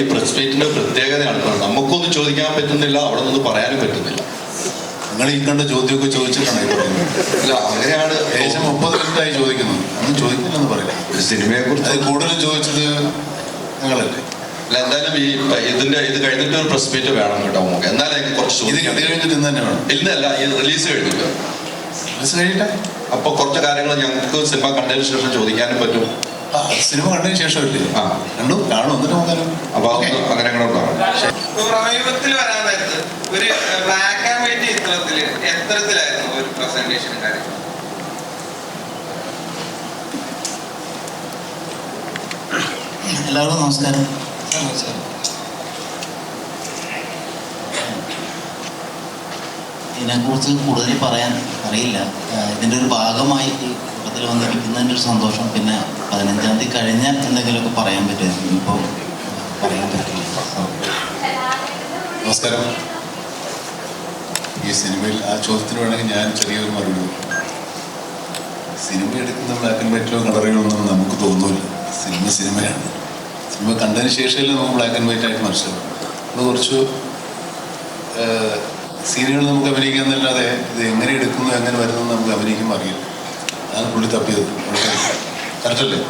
ഈ പ്രസ് മീറ്റിന്റെ പ്രത്യേകതയാണ് നമുക്കൊന്നും ചോദിക്കാൻ പറ്റുന്നില്ല അവിടെ നിന്ന് പറയാനും പറ്റുന്നില്ല. നിങ്ങൾ ഈ കണ്ട ചോദ്യമൊക്കെ ചോദിച്ചിട്ടാണ് അല്ല അങ്ങനെയാണ് ഏകദേശം മുപ്പത് മിനിറ്റായി ചോദിക്കുന്നത്. ഒന്നും ചോദിക്കില്ലെന്ന് പറയില്ല. സിനിമയെ കുറിച്ച് കൂടുതലും ചോദിച്ചത് നിങ്ങളല്ലേ? അല്ല എന്തായാലും ഈ ഇതിന്റെ ഇത് കഴിഞ്ഞിട്ട് ഒരു പ്രസ് മീറ്റ് വേണം കേട്ടോ നമുക്ക്. എന്നാലും കുറച്ച് ഇത് കഴിഞ്ഞിട്ട് ഇന്ന് തന്നെ വേണം. ഇന്നല്ല ഈ റിലീസ് കഴിഞ്ഞിട്ട്. റിലീസ് കഴിഞ്ഞിട്ട്? അപ്പൊ കുറച്ച് കാര്യങ്ങൾ ഞങ്ങൾക്ക് സിനിമ കണ്ടതിന് ശേഷം ചോദിക്കാനും പറ്റും. സിനിമ കണ്ടതിന് ശേഷമല്ലേ? ആ. കണ്ടു കാണും എന്നിട്ട് നോക്കാനും അപ്പൊ അങ്ങനെ അങ്ങനെ ഉണ്ടാവും പ്രമേയത്തിൽ വരാൻ നേരത്ത് ഒരു ബ്ലാക്ക് ആൻഡ് വൈറ്റ് ചിത്രത്തിൽ എത്തരത്തിലായിരുന്നു ഒരു പ്രസന്റേഷൻ കാര്യം? എല്ലാവർക്കും നമസ്കാരം. ഇതിനെക്കുറിച്ച് കൂടുതൽ പറയാൻ അറിയില്ല. ഇതിന്റെ ഒരു ഭാഗമായി ഈ കൂട്ടത്തിൽ വന്നിരിക്കുന്നതിന്റെ ഒരു സന്തോഷം. പിന്നെ പതിനഞ്ചാം തീയതി കഴിഞ്ഞ എന്തെങ്കിലുമൊക്കെ പറയാൻ പറ്റുമായിരുന്നു. ഇപ്പോൾ പറയാൻ പറ്റില്ല. നമസ്കാരം. ഈ സിനിമയിൽ ആ ചോദ്യത്തിന് വേണമെങ്കിൽ ഞാൻ ചെറിയൊരു മറുപടി സിനിമ എടുക്കുന്ന ബ്ലാക്ക് ആൻഡ് വൈറ്റിലോ കളറുകളൊന്നും നമുക്ക് തോന്നുന്നില്ല. സിനിമ സിനിമയാണ്. സിനിമ കണ്ടതിന് ശേഷമല്ലേ നമുക്ക് ബ്ലാക്ക് ആൻഡ് വൈറ്റ് ആയിട്ട് മനസ്സിലാവും നമ്മൾ കുറച്ച് സീനുകൾ നമുക്ക് അഭിനയിക്കാമെന്നല്ലാതെ ഇത് എങ്ങനെ എടുക്കുന്നു എങ്ങനെ വരുന്നു നമുക്ക് അഭിനയിക്കുമ്പോൾ അറിയില്ല. അതാണ് പുള്ളി തപ്പിയത് കറക്റ്റല്ലേ